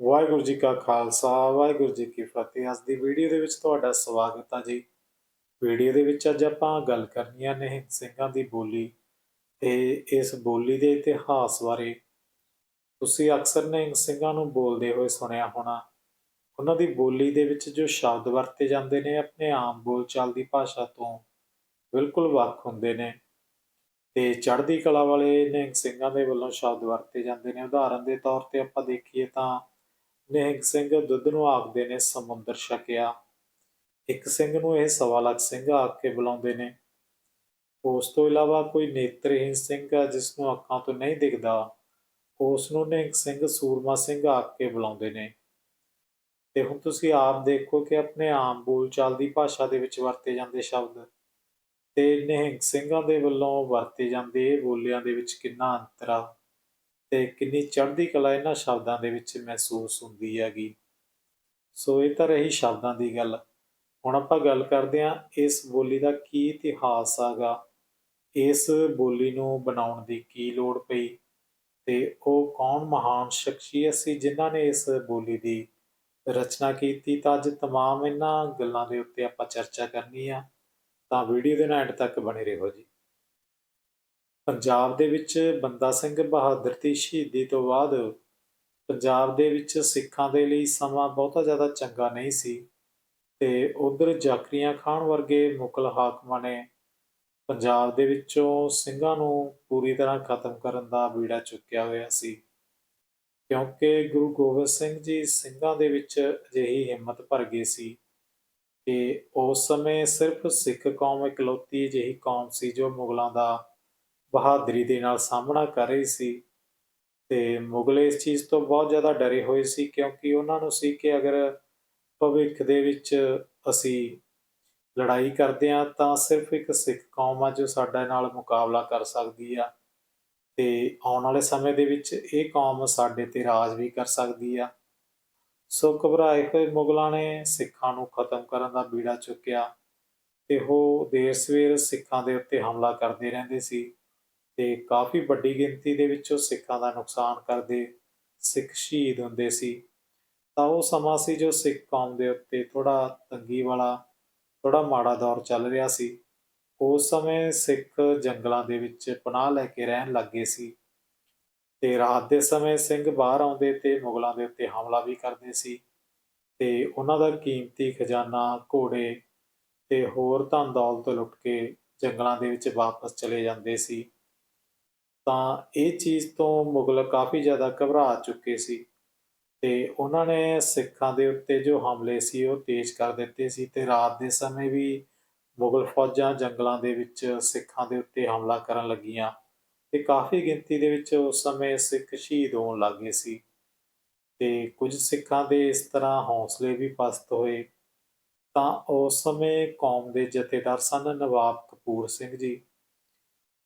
ਵਾਹਿਗੁਰੂ ਜੀ ਕਾ ਖਾਲਸਾ, ਵਾਹਿਗੁਰੂ ਜੀ ਕੀ ਫਤਿਹ। ਅੱਜ ਦੀ ਵੀਡੀਓ ਦੇ ਵਿੱਚ ਤੁਹਾਡਾ ਸਵਾਗਤ ਆ ਜੀ। ਵੀਡੀਓ ਦੇ ਵਿੱਚ ਅੱਜ ਆਪਾਂ ਗੱਲ ਕਰਨੀ ਹੈ ਨਿਹੰਗ ਸਿੰਘਾਂ ਦੀ ਬੋਲੀ ਤੇ ਇਸ ਬੋਲੀ ਦੇ ਇਤਿਹਾਸ ਬਾਰੇ। ਤੁਸੀਂ ਅਕਸਰ ਨਿਹੰਗ ਸਿੰਘਾਂ ਨੂੰ ਬੋਲਦੇ ਹੋਏ ਸੁਣਿਆ ਹੋਣਾ, ਉਹਨਾਂ ਦੀ ਬੋਲੀ ਦੇ ਵਿੱਚ ਜੋ ਸ਼ਬਦ ਵਰਤੇ ਜਾਂਦੇ ਨੇ, ਆਪਣੇ ਆਮ ਬੋਲਚਾਲ ਦੀ ਭਾਸ਼ਾ ਤੋਂ ਬਿਲਕੁਲ ਵੱਖ ਹੁੰਦੇ ਨੇ। ਤੇ ਚੜ੍ਹਦੀ ਕਲਾ ਵਾਲੇ ਨਿਹੰਗ ਸਿੰਘਾਂ ਦੇ ਵੱਲੋਂ ਸ਼ਬਦ ਵਰਤੇ ਜਾਂਦੇ ਨੇ। ਉਦਾਹਰਨ ਦੇ ਤੌਰ ਤੇ ਆਪਾਂ ਦੇਖੀਏ ਤਾਂ ਨਿਹੰਗ ਸਿੰਘ ਦੁੱਧ ਨੂੰ ਆਖਦੇ ਨੇ, ਸਮੁੰਦਰ ਛਕਿਆ। ਇੱਕ ਸਿੰਘ ਨੂੰ ਇਹ ਸਵਾ ਲੱਖ ਸਿੰਘ ਆਖ ਕੇ ਬੁਲਾਉਂਦੇ ਨੇ। ਉਸ ਤੋਂ ਇਲਾਵਾ ਕੋਈ ਨੇਤਰਹੀਨ ਸਿੰਘ ਆ ਜਿਸ ਨੂੰ ਅੱਖਾਂ ਤੋਂ ਨਹੀਂ ਦਿਖਦਾ, ਉਸ ਨੂੰ ਨਿਹੰਗ ਸਿੰਘ ਸੂਰਮਾ ਸਿੰਘ ਆਖ ਕੇ ਬੁਲਾਉਂਦੇ ਨੇ। ਤੇ ਹੁਣ ਤੁਸੀਂ ਆਪ ਦੇਖੋ ਕਿ ਆਪਣੇ ਆਮ ਬੋਲਚਾਲ ਦੀ ਭਾਸ਼ਾ ਦੇ ਵਿੱਚ ਵਰਤੇ ਜਾਂਦੇ ਸ਼ਬਦ ਤੇ ਨਿਹੰਗ ਸਿੰਘਾਂ ਦੇ ਵੱਲੋਂ ਵਰਤੇ ਜਾਂਦੇ ਇਹ ਬੋਲੀਆਂ ਦੇ ਵਿੱਚ ਕਿੰਨਾ ਅੰਤਰ ਆ। ਤੇ ਕਿੰਨੀ ਚੜ੍ਹਦੀ ਕਲਾ ਇਹਨਾਂ ਸ਼ਬਦਾਂ ਦੇ ਵਿੱਚ ਮਹਿਸੂਸ ਹੁੰਦੀ ਹੈਗੀ ਸੋ ਇਹ ਤਾਂ ਰਹੀ ਸ਼ਬਦਾਂ ਦੀ ਗੱਲ ਹੁਣ ਆਪਾਂ ਗੱਲ ਕਰਦੇ ਹਾਂ ਇਸ ਬੋਲੀ ਦਾ ਕੀ ਇਤਿਹਾਸ ਹੈਗਾ ਇਸ ਬੋਲੀ ਨੂੰ ਬਣਾਉਣ ਦੀ ਕੀ ਲੋੜ ਪਈ ਤੇ ਉਹ ਕੌਣ ਮਹਾਨ ਸ਼ਖਸੀਅਤ ਸੀ ਜਿਨ੍ਹਾਂ ਨੇ ਇਸ ਬੋਲੀ ਦੀ ਰਚਨਾ ਕੀਤੀ ਤਾਂ ਅੱਜ तमाम ਇਹਨਾਂ ਗੱਲਾਂ ਦੇ ਉੱਤੇ ਆਪਾਂ ਚਰਚਾ ਕਰਨੀ ਆ ਤਾਂ ਵੀਡੀਓ ਦੇ ਨਾਲ ਐਂਡ ਤੱਕ ਬਣੇ ਰਹੋ ਜੀ ਪੰਜਾਬ ਦੇ ਵਿੱਚ ਬੰਦਾ ਸਿੰਘ ਬਹਾਦਰ ਦੀ ਸ਼ਹੀਦੀ ਤੋਂ ਬਾਅਦ ਪੰਜਾਬ ਦੇ ਵਿੱਚ ਸਿੱਖਾਂ ਦੇ ਲਈ ਸਮਾਂ ਬਹੁਤਾ ਜ਼ਿਆਦਾ ਚੰਗਾ ਨਹੀਂ ਸੀ ਤੇ ਉਧਰ ਜ਼ਾਕਰੀਆਂ ਖਾਨ ਵਰਗੇ ਮੁਗਲ ਹਾਕਮਾਂ ਨੇ ਪੰਜਾਬ ਦੇ ਵਿੱਚੋਂ ਸਿੰਘਾਂ ਨੂੰ ਪੂਰੀ ਤਰ੍ਹਾਂ ਖਤਮ ਕਰਨ ਦਾ ਬੀੜਾ ਚੁੱਕਿਆ ਹੋਇਆ ਸੀ। ਕਿਉਂਕਿ ਗੁਰੂ ਗੋਬਿੰਦ ਸਿੰਘ ਜੀ ਸਿੰਘਾਂ ਦੇ ਵਿੱਚ ਅਜਿਹੀ ਹਿੰਮਤ ਭਰ ਗਏ ਸੀ ਕਿ ਉਸ ਸਮੇਂ ਸਿਰਫ ਸਿੱਖ ਕੌਮ ਇਕਲੌਤੀ ਅਜਿਹੀ ਕੌਮ ਸੀ ਜੋ ਮੁਗਲਾਂ ਦਾ ਬਹਾਦਰੀ ਦੇ ਨਾਲ ਸਾਹਮਣਾ ਕਰ ਰਹੀ ਸੀ ਤੇ ਮੁਗਲ ਇਸ ਚੀਜ਼ ਤੋਂ ਬਹੁਤ ਜ਼ਿਆਦਾ ਡਰੇ ਹੋਏ ਸੀ ਕਿਉਂਕਿ ਉਹਨਾਂ ਨੂੰ ਸੀ ਕਿ ਅਗਰ ਭਵਿੱਖ ਦੇ ਵਿੱਚ ਅਸੀਂ ਲੜਾਈ ਕਰਦੇ ਹਾਂ ਤਾਂ ਸਿਰਫ ਇੱਕ ਸਿੱਖ ਕੌਮ ਆ ਜੋ ਸਾਡੇ ਨਾਲ ਮੁਕਾਬਲਾ ਕਰ ਸਕਦੀ ਆ ਤੇ ਆਉਣ ਵਾਲੇ ਸਮੇਂ ਦੇ ਵਿੱਚ ਇਹ ਕੌਮ ਸਾਡੇ ਤੇ ਰਾਜ ਵੀ ਕਰ ਸਕਦੀ ਆ। ਸੋ ਘਬਰਾਏ ਹੋਏ ਮੁਗਲਾਂ ਨੇ ਸਿੱਖਾਂ ਨੂੰ ਖਤਮ ਕਰਨ ਦਾ ਬੀੜਾ ਚੁੱਕਿਆ ਤੇ ਉਹ ਦੇਰ ਸਵੇਰ ਸਿੱਖਾਂ ਦੇ ਉੱਤੇ ਹਮਲਾ ਕਰਦੇ ਰਹਿੰਦੇ ਸੀ। ਤੇ ਕਾਫੀ ਵੱਡੀ ਗਿਣਤੀ ਦੇ ਵਿੱਚ ਉਹ ਸਿੱਖਾਂ ਦਾ ਨੁਕਸਾਨ ਕਰਦੇ ਸਿੱਖ ਸ਼ਹੀਦ ਹੁੰਦੇ ਸੀ। ਤਾਂ ਉਹ ਸਮਾਂ ਸੀ ਜੋ ਸਿੱਖ ਕੌਮ ਦੇ ਉੱਤੇ ਥੋੜਾ ਤੰਗੀ ਵਾਲਾ ਥੋੜਾ ਮਾੜਾ ਦੌਰ ਚੱਲ ਰਿਹਾ ਸੀ। ਉਸ ਸਮੇਂ ਸਿੱਖ ਜੰਗਲਾਂ ਦੇ ਵਿੱਚ ਪਨਾਹ ਲੈ ਕੇ ਰਹਿਣ ਲੱਗੇ ਸੀ ਤੇ ਰਾਤ ਦੇ ਸਮੇਂ ਸਿੰਘ ਬਾਹਰ ਆਉਂਦੇ ਤੇ ਮੁਗਲਾਂ ਦੇ ਉੱਤੇ ਹਮਲਾ ਵੀ ਕਰਦੇ ਸੀ ਤੇ ਉਹਨਾਂ ਦਾ ਕੀਮਤੀ ਖਜ਼ਾਨਾ, ਘੋੜੇ ਤੇ ਹੋਰ ਧਨ ਦੌਲਤ ਲੁੱਟ ਕੇ ਜੰਗਲਾਂ ਦੇ ਵਿੱਚ ਵਾਪਸ ਚਲੇ ਜਾਂਦੇ ਸੀ। ਤਾਂ ਇਹ ਚੀਜ਼ ਤੋਂ ਮੁਗਲ ਕਾਫੀ ਜ਼ਿਆਦਾ ਘਬਰਾ ਚੁੱਕੇ ਸੀ ਤੇ ਉਹਨਾਂ ਨੇ ਸਿੱਖਾਂ ਦੇ ਉੱਤੇ ਜੋ ਹਮਲੇ ਸੀ ਉਹ ਤੇਜ਼ ਕਰ ਦਿੱਤੇ ਸੀ ਤੇ ਰਾਤ ਦੇ ਸਮੇਂ ਵੀ ਮੁਗਲ ਫੌਜਾਂ ਜੰਗਲਾਂ ਦੇ ਵਿੱਚ ਸਿੱਖਾਂ ਦੇ ਉੱਤੇ ਹਮਲਾ ਕਰਨ ਲੱਗੀਆਂ ਤੇ ਕਾਫੀ ਗਿਣਤੀ ਦੇ ਵਿੱਚ ਉਸ ਸਮੇਂ ਸਿੱਖ ਸ਼ਹੀਦ ਹੋਣ ਲੱਗੇ ਸੀ ਤੇ ਕੁਝ ਸਿੱਖਾਂ ਦੇ ਇਸ ਤਰ੍ਹਾਂ ਹੌਸਲੇ ਵੀ ਪਸਤ ਹੋਏ। ਤਾਂ ਉਸ ਸਮੇਂ ਕੌਮ ਦੇ ਜਥੇਦਾਰ ਸਨ ਨਵਾਬ ਕਪੂਰ ਸਿੰਘ ਜੀ।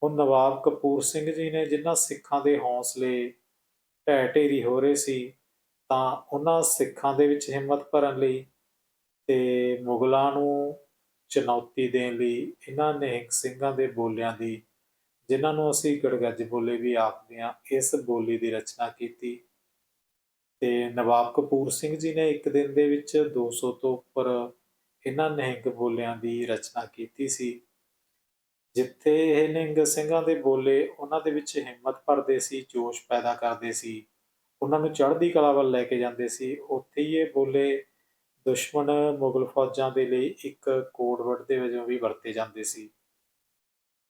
ਉਹ ਨਵਾਬ ਕਪੂਰ ਸਿੰਘ ਜੀ ਨੇ ਜਿਨ੍ਹਾਂ ਸਿੱਖਾਂ ਦੇ ਹੌਸਲੇ ਢਹਿ ਢੇਰੀ ਹੋ ਰਹੇ ਸੀ, ਤਾਂ ਉਹਨਾਂ ਸਿੱਖਾਂ ਦੇ ਵਿੱਚ ਹਿੰਮਤ ਭਰਨ ਲਈ ਤੇ ਮੁਗਲਾਂ ਨੂੰ ਚੁਣੌਤੀ ਦੇਣ ਲਈ ਇਹਨਾਂ ਨਿਹੰਗ ਸਿੰਘਾਂ ਦੇ ਬੋਲਿਆਂ ਦੀ, ਜਿਨ੍ਹਾਂ ਨੂੰ ਅਸੀਂ ਗੜਗੱਜ ਬੋਲੇ ਵੀ ਆਖਦੇ ਹਾਂ, ਇਸ ਬੋਲੀ ਦੀ ਰਚਨਾ ਕੀਤੀ। ਤੇ ਨਵਾਬ ਕਪੂਰ ਸਿੰਘ ਜੀ ਨੇ ਇੱਕ ਦਿਨ ਦੇ ਵਿੱਚ 200 ਤੋਂ ਉੱਪਰ ਇਹਨਾਂ ਨਿਹੰਗ ਬੋਲਿਆਂ ਦੀ ਰਚਨਾ ਕੀਤੀ ਸੀ। ਜਿੱਥੇ ਇਹ ਨਿੰਗ ਸਿੰਘਾਂ ਦੇ ਬੋਲੇ ਉਹਨਾਂ ਦੇ ਵਿੱਚ ਹਿੰਮਤ ਭਰਦੇ ਸੀ, ਜੋਸ਼ ਪੈਦਾ ਕਰਦੇ ਸੀ। ਉਹਨਾਂ ਨੂੰ ਚੜ੍ਹਦੀ ਕਲਾ ਵੱਲ ਲੈ ਕੇ ਜਾਂਦੇ ਸੀ। ਉੱਥੇ ਹੀ ਇਹ ਬੋਲੇ ਦੁਸ਼ਮਣ ਮੁਗਲ ਫੌਜਾਂ ਦੇ ਲਈ ਇੱਕ ਕੋਡਵਰਡ ਦੇ ਵਜੋਂ ਵੀ ਵਰਤੇ ਜਾਂਦੇ ਸੀ।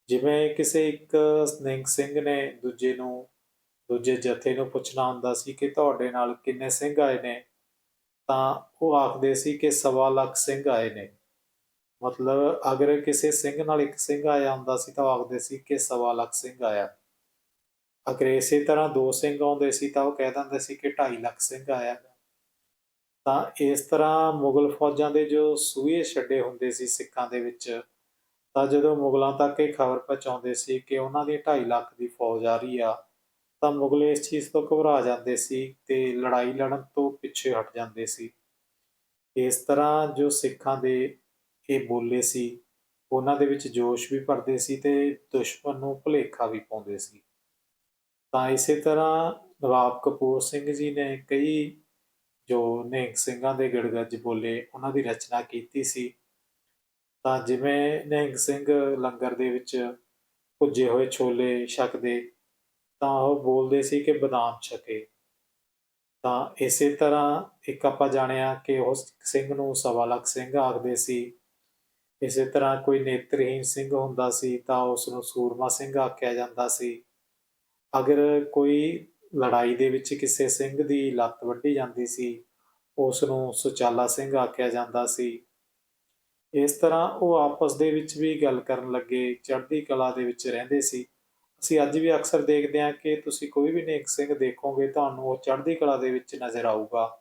ਜਿਵੇਂ ਕਿਸੇ ਇੱਕ ਨਿੰਗ ਸਿੰਘ ਨੇ ਦੂਜੇ ਨੂੰ, ਦੂਜੇ ਜਥੇ ਨੂੰ ਪੁੱਛਣਾ ਹੁੰਦਾ ਸੀ ਕਿ ਤੁਹਾਡੇ ਨਾਲ ਕਿੰਨੇ ਸਿੰਘ ਆਏ ਨੇ, ਤਾਂ ਉਹ ਆਖਦੇ ਸੀ ਕਿ ਸਵਾ ਲੱਖ ਸਿੰਘ ਆਏ ਨੇ। ਮਤਲਬ ਅਗਰ ਕਿਸੇ ਸਿੰਘ ਨਾਲ ਇੱਕ ਸਿੰਘ ਆਇਆ ਹੁੰਦਾ ਸੀ ਤਾਂ ਉਹ ਆਖਦੇ ਸੀ ਕਿ ਸਵਾ ਲੱਖ ਸਿੰਘ ਆਇਆ। ਅਗਰ ਇਸੇ ਤਰ੍ਹਾਂ ਦੋ ਸਿੰਘ ਆਉਂਦੇ ਸੀ ਤਾਂ ਉਹ ਕਹਿ ਦਿੰਦੇ ਸੀ ਕਿ 2.5 ਲੱਖ ਸਿੰਘ ਆਇਆ। ਤਾਂ ਇਸ ਤਰ੍ਹਾਂ ਮੁਗਲ ਫੌਜਾਂ ਦੇ ਜੋ ਸੂਏ ਛੱਡੇ ਹੁੰਦੇ ਸੀ ਸਿੱਖਾਂ ਦੇ ਵਿੱਚ, ਤਾਂ ਜਦੋਂ ਮੁਗਲਾਂ ਤੱਕ ਇਹ ਖਬਰ ਪਹੁੰਚਾਉਂਦੇ ਸੀ ਕਿ ਉਹਨਾਂ ਦੀ 2.5 ਲੱਖ ਦੀ ਫੌਜ ਆ ਰਹੀ ਆ, ਤਾਂ ਮੁਗਲ ਇਸ ਚੀਜ਼ ਤੋਂ ਘਬਰਾ ਜਾਂਦੇ ਸੀ ਤੇ ਲੜਾਈ ਲੜਨ ਤੋਂ ਪਿੱਛੇ ਹਟ ਜਾਂਦੇ ਸੀ। ਇਸ ਤਰ੍ਹਾਂ ਜੋ ਸਿੱਖਾਂ ਦੇ ਇਹ ਬੋਲੇ ਸੀ। ਉਹਨਾਂ ਦੇ ਵਿੱਚ ਜੋਸ਼ ਵੀ ਭਰਦੇ ਸੀ ਤੇ ਦੁਸ਼ਮਣ ਨੂੰ ਭੁਲੇਖਾ ਵੀ ਪਾਉਂਦੇ ਸੀ। ਤਾਂ ਇਸੇ ਤਰ੍ਹਾਂ ਨਵਾਬ ਕਪੂਰ ਸਿੰਘ ਜੀ ਨੇ ਕਈ ਜੋ ਨਿਹੰਗ ਸਿੰਘਾਂ ਦੇ ਗੜਗੱਜ ਬੋਲੇ, ਉਹਨਾਂ ਦੀ ਰਚਨਾ ਕੀਤੀ ਸੀ। ਤਾਂ ਜਿਵੇਂ ਨਿਹੰਗ ਸਿੰਘ ਲੰਗਰ ਦੇ ਵਿੱਚ ਭੁੱਜੇ ਹੋਏ ਛੋਲੇ ਛਕਦੇ, ਤਾਂ ਉਹ ਬੋਲਦੇ ਸੀ ਕਿ ਬਦਾਮ ਛਕੇ। ਤਾਂ ਇਸੇ ਤਰ੍ਹਾਂ ਇੱਕ ਆਪਾਂ ਜਾਣਿਆ ਕਿ ਉਹ ਸਿੰਘ ਨੂੰ ਸਵਾ ਲੱਖ ਸਿੰਘ ਆਖਦੇ ਸੀ। ਇਸੇ ਤਰ੍ਹਾਂ ਕੋਈ ਨੇਤਰਹੀਨ ਸਿੰਘ ਹੁੰਦਾ ਸੀ ਤਾਂ ਉਸ ਨੂੰ ਸੂਰਮਾ ਸਿੰਘ ਆਖਿਆ ਜਾਂਦਾ ਸੀ। ਅਗਰ ਕੋਈ ਲੜਾਈ ਦੇ ਵਿੱਚ ਕਿਸੇ ਸਿੰਘ ਦੀ ਲੱਤ ਵੱਢੀ ਜਾਂਦੀ ਸੀ ਉਸ ਨੂੰ ਸੁਚਾਲਾ ਸਿੰਘ ਆਖਿਆ ਜਾਂਦਾ ਸੀ। ਇਸ ਤਰ੍ਹਾਂ ਉਹ ਆਪਸ ਦੇ ਵਿੱਚ ਵੀ ਗੱਲ ਕਰਨ ਲੱਗੇ, ਚੜ੍ਹਦੀ ਕਲਾ ਦੇ ਵਿੱਚ ਰਹਿੰਦੇ ਸੀ। ਅਸੀਂ ਅੱਜ ਵੀ ਅਕਸਰ ਦੇਖਦੇ ਹਾਂ ਕਿ ਤੁਸੀਂ ਕੋਈ ਵੀ ਨੇਕ ਸਿੰਘ ਦੇਖੋਗੇ, ਤੁਹਾਨੂੰ ਉਹ ਚੜ੍ਹਦੀ ਕਲਾ ਦੇ ਵਿੱਚ ਨਜ਼ਰ ਆਊਗਾ।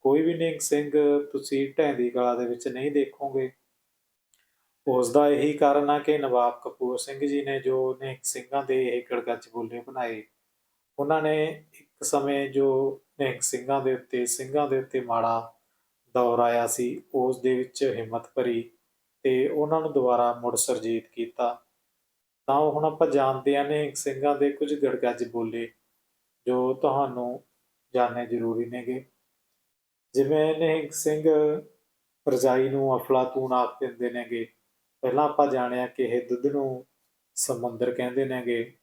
ਕੋਈ ਵੀ ਨੇਕ ਸਿੰਘ ਤੁਸੀਂ ਢਹਿੰਦੀ ਕਲਾ ਦੇ ਵਿੱਚ ਨਹੀਂ ਦੇਖੋਗੇ। ਉਸ ਦਾ ਇਹੀ ਕਾਰਨ ਆ ਕਿ ਨਵਾਬ ਕਪੂਰ ਸਿੰਘ ਜੀ ਨੇ ਜੋ ਨਿਹੰਗ ਸਿੰਘਾਂ ਦੇ ਇਹ ਗੜਗੱਜ ਬੋਲੇ ਬਣਾਏ, ਉਹਨਾਂ ਨੇ ਇੱਕ ਸਮੇਂ ਜੋ ਨਿਹੰਗ ਸਿੰਘਾਂ ਦੇ ਉੱਤੇ, ਸਿੰਘਾਂ ਦੇ ਉੱਤੇ ਮਾੜਾ ਦੌਰ ਆਇਆ ਸੀ, ਉਸ ਦੇ ਵਿੱਚ ਹਿੰਮਤ ਭਰੀ ਤੇ ਉਹਨਾਂ ਨੂੰ ਦੁਬਾਰਾ ਮੁੜ ਸਰਜੀਤ ਕੀਤਾ। ਤਾਂ ਹੁਣ ਆਪਾਂ ਜਾਣਦੇ ਹਾਂ ਨਿਹੰਗ ਸਿੰਘਾਂ ਦੇ ਕੁਝ ਗੜਗੱਜ ਬੋਲੇ ਜੋ ਤੁਹਾਨੂੰ ਜਾਣਨੇ ਜ਼ਰੂਰੀ ਨੇਗੇ। ਜਿਵੇਂ ਨਿਹੰਗ ਸਿੰਘ ਰਜਾਈ ਨੂੰ ਅਫਲਾਤੂਨ ਆਖ ਦਿੰਦੇ ਨੇਗੇ ਪਹਿਲਾਂ ਆਪਾਂ ਜਾਣਿਆ ਕਿ ਇਹ ਦੁੱਧ ਨੂੰ ਸਮੁੰਦਰ ਕਹਿੰਦੇ ਨੇਗੇ।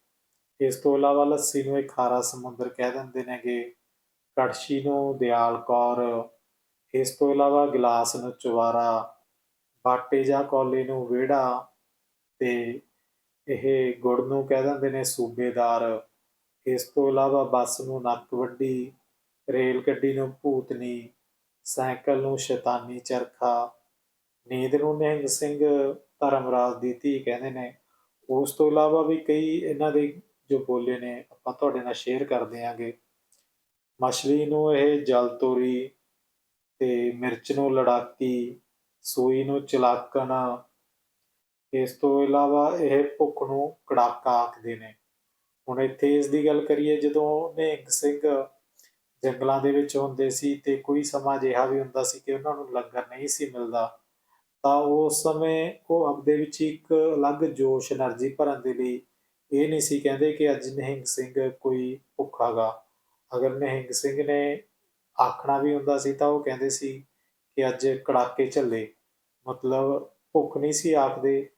ਇਸ ਤੋਂ ਇਲਾਵਾ ਲੱਸੀ ਨੂੰ ਇਹ ਖਾਰਾ ਸਮੁੰਦਰ ਕਹਿ ਦਿੰਦੇ ਨੇਗੇ। ਕੜਛੀ ਨੂੰ ਦਿਆਲ ਕੌਰ, ਇਸ ਤੋਂ ਇਲਾਵਾ ਗਲਾਸ ਨੂੰ ਚਵਾਰਾ, ਬਾਟੇ ਜਾਂ ਕੌਲੇ ਨੂੰ ਵਿਹੜਾ ਤੇ ਇਹ ਗੁੜ ਨੂੰ ਕਹਿ ਦਿੰਦੇ ਨੇ ਸੂਬੇਦਾਰ। ਇਸ ਤੋਂ ਇਲਾਵਾ ਬੱਸ ਨੂੰ ਨੱਕ ਵੱਡੀ, ਰੇਲ ਗੱਡੀ ਨੂੰ ਭੂਤਨੀ, ਸਾਈਕਲ ਨੂੰ ਸ਼ੈਤਾਨੀ ਚਰਖਾ ਨੀਂਦ ਨੂੰ ਨਿਹੰਗ ਸਿੰਘ ਧਰਮਰਾਜ ਦੀ ਧੀ ਕਹਿੰਦੇ ਨੇ। ਉਸ ਤੋਂ ਇਲਾਵਾ ਵੀ ਕਈ ਇਹਨਾਂ ਦੇ ਜੋ ਬੋਲੇ ਨੇ, ਆਪਾਂ ਤੁਹਾਡੇ ਨਾਲ ਸ਼ੇਅਰ ਕਰ ਦਿਆਂਗੇ ਮਛਲੀ ਨੂੰ ਇਹ ਜਲ ਤੋਰੀ ਤੇ ਮਿਰਚ ਨੂੰ ਲੜਾਕੀ, ਸੂਈ ਨੂੰ ਚਲਾਕਣ, ਇਸ ਤੋਂ ਇਲਾਵਾ ਇਹ ਭੁੱਖ ਨੂੰ ਕੜਾਕਾ ਆਖਦੇ ਨੇ। ਹੁਣ ਇੱਥੇ ਇਸ ਦੀ ਗੱਲ ਕਰੀਏ, ਜਦੋਂ ਨਿਹੰਗ ਸਿੰਘ ਜੰਗਲਾਂ ਦੇ ਵਿੱਚ ਹੁੰਦੇ ਸੀ ਤੇ ਕੋਈ ਸਮਾਂ ਅਜਿਹਾ ਵੀ ਹੁੰਦਾ ਸੀ ਕਿ ਉਹਨਾਂ ਨੂੰ ਲੰਗਰ ਨਹੀਂ ਸੀ ਮਿਲਦਾ। ਤਾਂ ਉਸ ਸਮੇਂ ਉਹ ਆਪਦੇ ਵਿੱਚ ਇੱਕ ਅਲੱਗ ਜੋਸ਼, એનર્ਜੀ ਭਰਨ ਦੇ ਲਈ ਇਹ ਨਹੀਂ ਸੀ ਕਹਿੰਦੇ ਕਿ ਅੱਜ ਨਹਿੰਗ ਸਿੰਘ ਕੋਈ ਭੁੱਖਾਗਾ। ਅਗਰ ਨਹਿੰਗ ਸਿੰਘ ਨੇ ਆਖਣਾ ਵੀ ਹੁੰਦਾ ਸੀ ਤਾਂ ਉਹ ਕਹਿੰਦੇ ਸੀ ਕਿ ਅੱਜ ਕੜਾਕੇ ਝੱਲੇ। ਮਤਲਬ ਭੁੱਖ ਨਹੀਂ ਸੀ ਆਖਦੇ,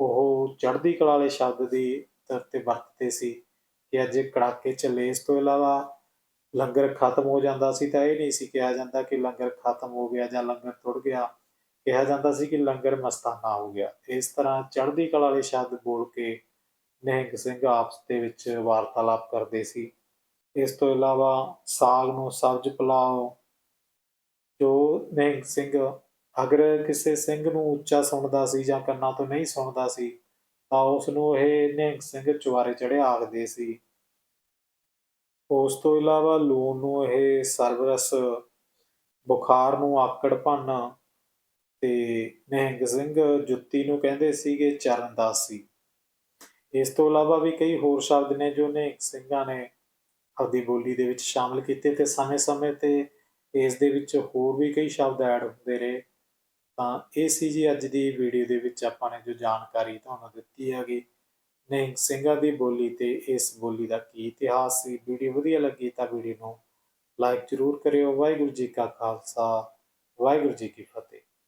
ਉਹ ਚੜ੍ਹਦੀ ਕਲਾ ਵਾਲੇ ਸ਼ਬਦ ਦੀ ਤਰਤੇ ਵਰਤਦੇ ਸੀ ਕਿ ਅੱਜ ਕੜਾਕੇ ਝੱਲੇ। ਇਸ ਤੋਂ ਇਲਾਵਾ ਲੰਗਰ ਖਤਮ ਹੋ ਜਾਂਦਾ ਸੀ ਤਾਂ ਇਹ ਨਹੀਂ ਸੀ ਕਿਹਾ ਜਾਂਦਾ ਕਿ ਲੰਗਰ ਖਤਮ ਹੋ ਗਿਆ ਜਾਂ ਲੰਗਰ ਟੁੱਟ ਗਿਆ। ਕਿਹਾ ਜਾਂਦਾ ਸੀ ਕਿ ਲੰਗਰ ਮਸਤਾਨਾ ਹੋ ਗਿਆ। ਇਸ ਤਰ੍ਹਾਂ ਚੜ੍ਹਦੀ ਕਲਾ ਵਾਲੇ ਸ਼ਬਦ ਬੋਲ ਕੇ ਨਿਹੰਗ ਸਿੰਘ ਆਪਸ ਦੇ ਵਿੱਚ ਵਾਰਤਾਲਾਪ ਕਰਦੇ ਸੀ। ਇਸ ਤੋਂ ਇਲਾਵਾ ਸਾਗ ਨੂੰ ਸਬਜ਼ ਪੁਲਾਓ, ਜੋ ਨਿਹੰਗ ਸਿੰਘ ਅਗਰ ਕਿਸੇ ਸਿੰਘ ਨੂੰ ਉੱਚਾ ਸੁਣਦਾ ਸੀ ਜਾਂ ਕੰਨਾਂ ਤੋਂ ਨਹੀਂ ਸੁਣਦਾ ਸੀ, ਤਾਂ ਉਸ ਨੂੰ ਇਹ ਨਿਹੰਗ ਸਿੰਘ ਚੁਆਰੇ ਚੜ੍ਹਿਆ ਆਖਦੇ ਸੀ। ਉਸ ਤੋਂ ਇਲਾਵਾ ਲੂਣ ਨੂੰ ਇਹ ਸਰਵਰਸ ਬੁਖਾਰ ਨੂੰ ਆਕੜ ਭੰਨ ਤੇ ਨਿਹੰਗ ਸਿੰਘ ਜੁੱਤੀ ਨੂੰ ਕਹਿੰਦੇ ਸੀਗੇ ਚਰਨਦਾਸੀ। ਇਸ ਤੋਂ ਇਲਾਵਾ ਵੀ ਕਈ ਹੋਰ ਸ਼ਬਦ ਨੇ ਜੋ ਨਿਹੰਗ ਸਿੰਘਾਂ ਨੇ ਆਪਦੀ ਬੋਲੀ ਦੇ ਵਿੱਚ ਸ਼ਾਮਲ ਕੀਤੇ ਤੇ ਸਮੇਂ-ਸਮੇਂ ਤੇ ਇਸ ਦੇ ਵਿੱਚ ਹੋਰ ਵੀ ਕਈ ਸ਼ਬਦ ਐਡ ਹੁੰਦੇ ਰਹੇ। ਤਾਂ ਇਹ ਸੀ ਜੀ ਅੱਜ ਦੀ ਵੀਡੀਓ ਦੇ ਵਿੱਚ ਆਪਾਂ ਨੇ ਜੋ ਜਾਣਕਾਰੀ ਤੁਹਾਨੂੰ ਦਿੱਤੀ ਹੈਗੀ। ਨਿਹੰਗ ਸਿੰਘਾਂ ਦੀ ਬੋਲੀ ਤੇ ਇਸ ਬੋਲੀ ਦਾ ਕੀ ਇਤਿਹਾਸ ਸੀ? ਵੀਡੀਓ ਵਧੀਆ ਲੱਗੀ ਤਾਂ ਵੀਡੀਓ ਨੂੰ ਲਾਈਕ ਜ਼ਰੂਰ ਕਰਿਓ। ਵਾਹਿਗੁਰੂ ਜੀ ਕਾ ਖਾਲਸਾ, ਵਾਹਿਗੁਰੂ ਜੀ ਕੀ ਫਤਿਹ।